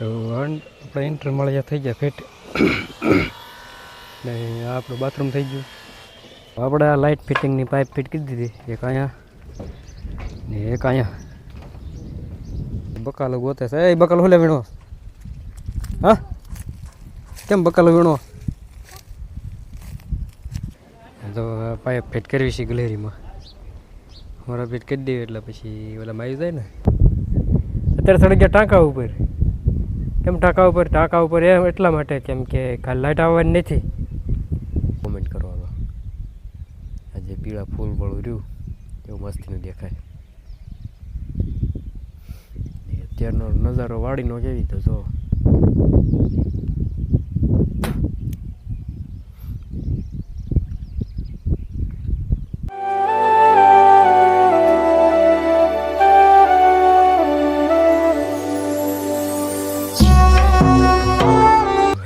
તો આપણે એન્ટર મળ્યા થઈ ગયા ફેટ. ને આપણું બાથરૂમ થઈ ગયું. આપણે આ લાઇટ ફિટિંગની પાઇપ ફિટ કરી દીધી. એક અહીંયા, ને એક અહીંયા. બકાલો ગોતે છે. એ બકાલો હોલે વીણો? હા? કેમ બકાલો વીણો? તો પાઇપ ફિટ કરવી છે ગલેરીમાં. મારા ફિટ કરી દેવી એટલે પછી ઓલામાં આવી જાય ને. અત્યારે થોડી ગયા ટાંકા ઉપર. કેમ ટાંકા ઉપર ટાંકા ઉપર એમ એટલા માટે કેમ કે કાલ લાઇટ આવવાની નથી. કોમેન્ટ કરવાનો. આજે પીળા ફૂલ વાળું રહ્યું. એવું મસ્તીનું દેખાય. અત્યારનો નજારો વાડીનો કેવી તો જો.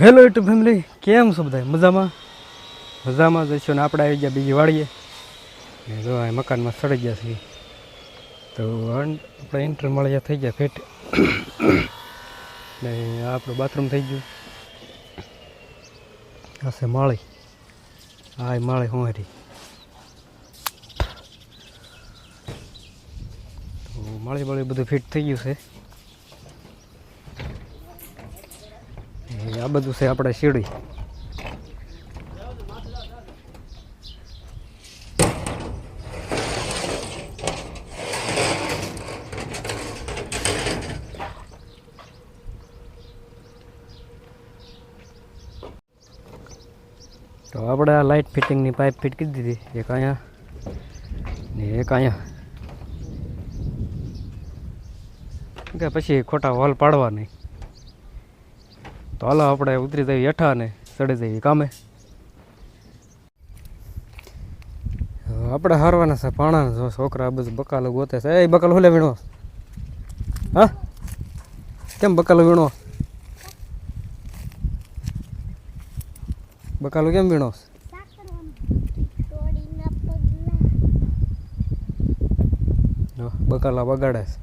હેલો યુટ્યુબ ફેમિલી કેમ છો બધા મજામાં? મજામાં જઈશું ને આપણે આવી ગયા બીજી વાળીએ ને જો આ મકાનમાં સડી ગયા છીએ. તો આપણે એન્ટર મળ્યા થઈ ગયા ફેટ ને આપણું બાથરૂમ થઈ ગયું. છે માળી. આ માળી હોંરી તો માળી માળી બધું ફિટ થઈ ગયું છે ને આ બધું છે આપણે શીડી તો આપણે આ લાઇટ ફિટિંગની પાઇપ ફિટ કરી દીધી. એક અહીંયા ને એક અહીંયા. કે પછી ખોટા હોલ પાડવા નહીં. તો હાલો આપણે ઉતરી જઈએ હેઠા ને ચડી જઈએ કામે. આપણે હારવાના છે પાણા જો છોકરા બધું બકાલો ગોતે છે. એ બકાલો હોલે વીણો? હા? કેમ બકાલો વીણો? બકાલો કેમ વીણો? બકાલા બગાડે છે.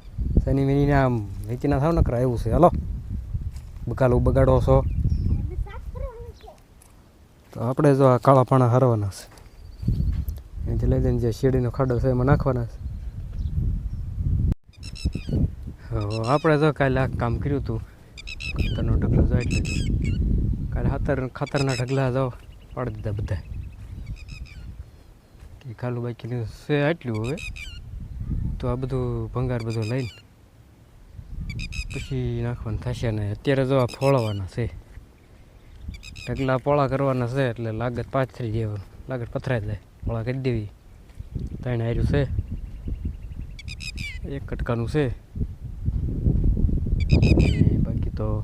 શનિ મિનીને આમ નીચેના થાવ નકરા એવું છે. હાલો. બકાલો બગાડો છો. તો આપણે જો આ કાળા પાણા હારવાના છે. એથી લઈ જઈને જે શેરડીનો ખાડો છે એમાં નાખવાના છે. આપણે જો કાલે આ કામ કર્યું હતું, ખાતરનો ઢગલો જાય એટલે કાલે ખાતર ખાતરના ઢગલા જાઓ પાડી દીધા બધા. કે ખાલું બાકીનું છે આટલું હવે. તો આ બધું ભંગાર બધું લઈને પછી નાખવાનું થશે ને અત્યારે જો આ ફોળવાના છે. ઢગલા પોળા કરવાના છે એટલે લાગત પાથરી જવાનું લાગત પથરાઈ જાય. પોળા કરી દેવી. ત્રણ હાર્યું છે. એક કટકાનું છે. બાકી તો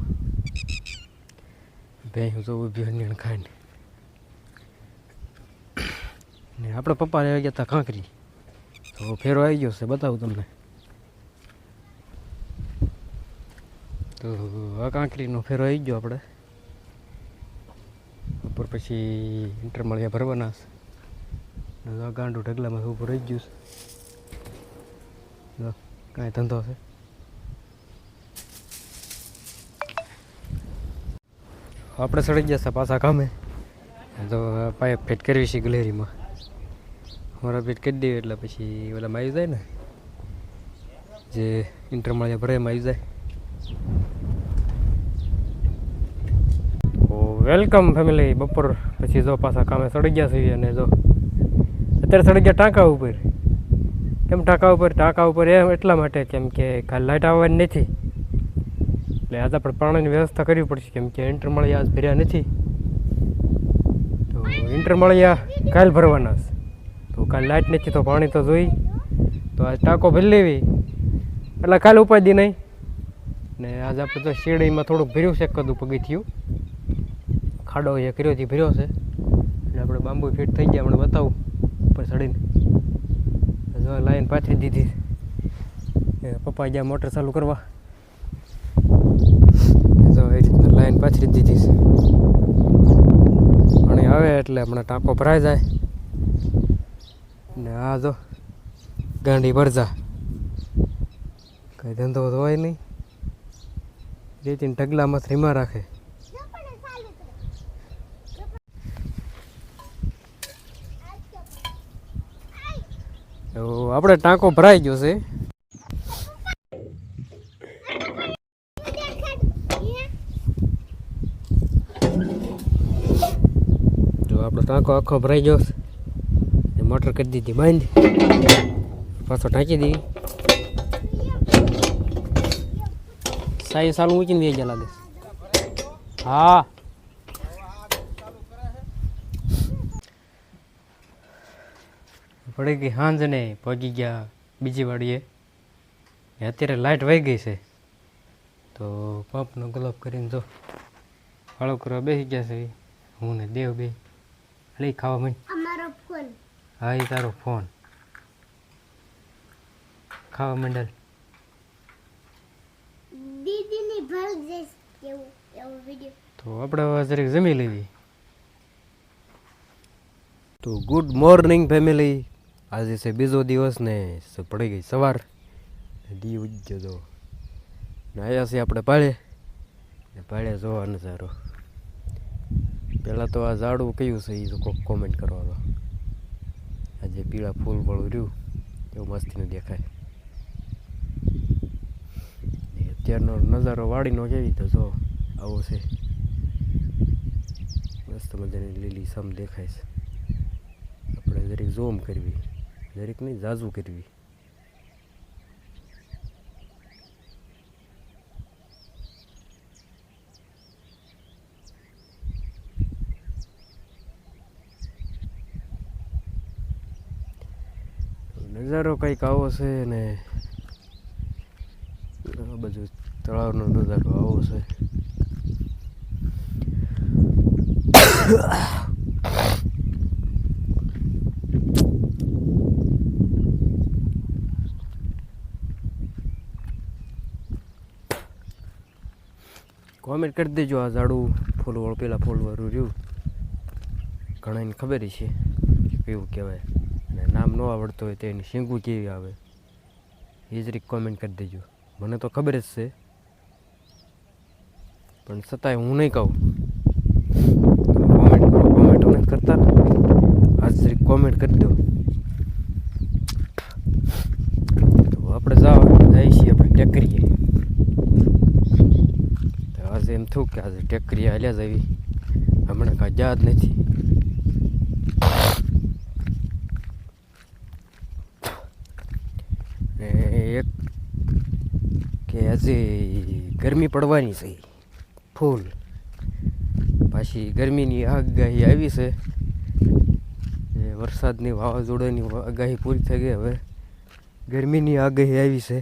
ભેંસ હું જોઉં હંજણ ખાઈને. ને આપણે પપ્પા ગયા હતા કાંકરી તો ફેરો આવી ગયો છે. બતાવું તમને. તો આ કાંકરીનો ફેરો આવી ગયો આપણે. ઉપર પછી ઇન્ટર મળ્યા ભરવાના છે. ગાંડું ઢગલામાં ઉપર રહી ગયું છે. કાંઈ ધંધો છે. આપણે સડી ગયા પાછા કામે તો પાઇપ ફિટ કરવી છે ગલેરીમાં. અમારા ફિટ કરી દેવી એટલે પછી ઓલામાં આવી જાય ને. જે ઇન્ટર ભરાયમાં આવી જાય તો વેલકમ ફેમિલી, બપોર પછી જો પાછા કામે સળગ્યા ગયા છીએ અને જો અત્યારે સળગ્યા ગયા ટાંકા ઉપર. કેમ ટાંકા ઉપર? ટાંકા ઉપર એમ એટલા માટે કેમ કે કાલ લાઇટ આવવાની નથી. એટલે આજે આપણે પાણીની વ્યવસ્થા કરવી પડશે કેમ કે ઇન્ટર મળ્યા આજ ભર્યા નથી. તો ઇન્ટર મળ્યા કાલ ભરવાના છે. તો કાલ લાઇટ નથી તો પાણી તો જોઈ. તો આજ ટાંકો ભરી લેવી. એટલે કાલ ઉપાધી નહીં. ને આજે આપણે તો શેરડીમાં થોડુંક ભર્યું છે કદું પગથિયું. ખાડો એ કર્યો છે, ભર્યો છે. એટલે આપણે બાંબુ ફિટ થઈ ગયા, હમણાં બતાવું. ઉપર ચડીને. જો લાઈન પાથરી દીધી પપ્પા ગયા મોટર ચાલુ કરવા. જો એ રીતના લાઈન પાથરી દીધી છે. પાણી આવે એટલે હમણાં ટાંકો ભરાઈ જાય. ને આ જો, ગાંડી ભરજા. કઈ ધંધો તો હોય નહીં. રેતીને ઢગલામાં રીમા રાખે. તો આપણે ટાંકો ભરાઈ ગયો છે. જો આપણો ટાંકો આખો ભરાઈ ગયો છે. મોટર કરી દીધી બંધ. પાછો ટાંકી દીધી. સાઈ સાલું મૂકીને દે ગયા લાગે હા. પડી ગઈ હાંજ ને પહોંચી ગયા બીજી વાડીએ. અત્યારે લાઇટ વહી ગઈ છે. તો પંપનો ગ્લોબ કરીને જો ફાળો કરવા બેસી ગયા છે. હું ને દેવ બે. લઈ ખાવા માંડ હા એ તારો ફોન ખાવા માંડલ તો આપણે હવે જરીક જમી લેવી તો ગુડ મોર્નિંગ ફેમિલી આજે છે બીજો દિવસ ને પડી ગઈ સવાર. દી ઉજ્યો તો ને આવ્યા છીએ આપણે પાળે. ને પાળે જોવા નજારો પહેલાં તો આ ઝાડું કયું છે એ તો કોઈક કોમેન્ટ કરવાનો. આજે પીળા ફૂલ વાળું રહ્યું. એવું મસ્તીનું દેખાય. અત્યારનો નજારો વાડીનો કેવી તો જો આવો છે. મસ્ત મજાની લીલી સમ દેખાય છે. આપણે જરીક ઝૂમ કરવી. જરીક જાજુ કરવી. નજારો કંઈક આવો છે ને બધું તળાવનો નજારો આવો છે. કોમેન્ટ કરી દેજો આ ઝાડું ફૂલવાળું, પેલા ફૂલવાળું રહ્યું. ઘણાને ખબર ય છે કેવું કહેવાય. અને નામ ન આવડતું હોય તો એની શીંગું કેવી આવે. એ જ રીત કોમેન્ટ કરી દેજો. મને તો ખબર જ છે. પણ છતાંય હું નહીં કહું. કોમેન્ટ કરો કોમેન્ટ નથી કરતા. આજ જરીક કોમેન્ટ કરી દો તો આપણે જાવ જઈએ છીએ આપણે ટેકરીએ તો આજે કે આજે ટેકરી હાલ્યા જવી હમણાં કાંઈ યાદ નથી. ને એક કે આજે ગરમી પડવાની છે. ફૂલ. પાછી ગરમીની આગાહી આવી છે. વરસાદની વાવાઝોડાની આગાહી પૂરી થઈ ગઈ. હવે ગરમીની આગાહી આવી છે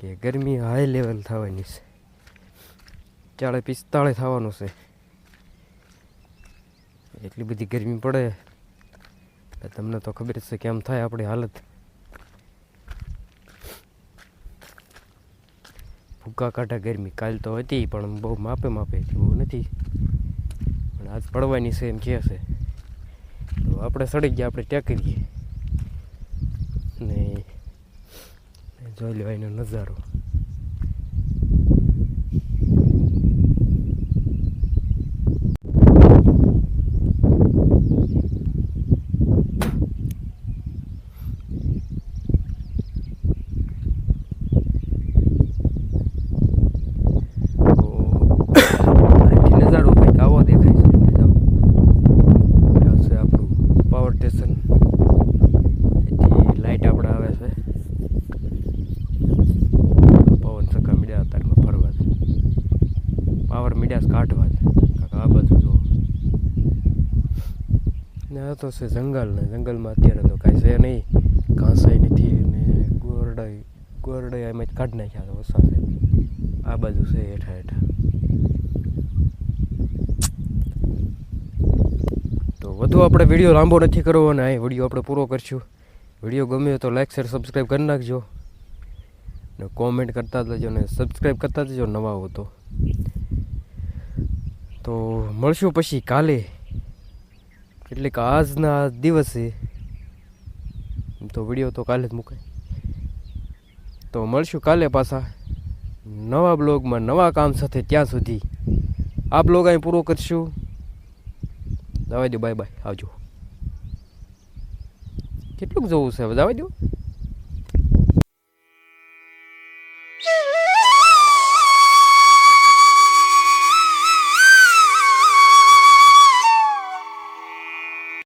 કે ગરમી હાઈ લેવલ થવાની છે. ચાળે પિસ્તાળે થવાનું છે. એટલી બધી ગરમી પડે. એટલે તમને તો ખબર જ છે કેમ થાય આપણી હાલત. ભૂકા કાઢા ગરમી કાલ તો હતી, પણ બહુ માપે માપે હતી બહુ નથી. પણ આજ પડવાની છે એમ કહે છે. તો આપણે સડી ગયા, આપણે ટેકરીએ ને ને જોઈ લેવાયનો નજારો તો અહીંથી નજારો કંઈક આવો દેખાય છે ને જો. આ છે આપણું પાવર સ્ટેશન અહીંથી લાઇટ આપણે આવે છે પવન સકા મીડિયા અત્યારમાં ફરવા છે પાવર મીડિયા કાઢવા છે કાંક આ બાજુ જો ને આ તો છે જંગલ ને જંગલમાં અત્યારે તો કાંઈ છે નહીં. ઘાસાઈ નથી ને ગોરડાઈ ગોરડાઈ એમ જ કાઢી નાખ્યા તો છે આ બાજુ છે હેઠા હેઠા. તો વધુ આપણે વીડિયો લાંબો નથી કરવો અને અહીં વીડિયો આપણે પૂરો કરશું. વીડિયો ગમ્યો તો લાઈક શેર સબસ્ક્રાઈબ કરી નાખજો. ને કોમેન્ટ કરતા જજો ને સબસ્ક્રાઈબ કરતા જજો નવા હો તો મળશું પછી કાલે. એટલે કે આજના દિવસે તો વીડિયો તો કાલે જ મૂકાય. તો મળશું કાલે પાછા નવા બ્લોગમાં નવા કામ સાથે ત્યાં સુધી. આ બ્લોગ અહીં પૂરો કરશું. દવા દો બાય બાય. આવજો. કેટલુંક જવું છે જવા દો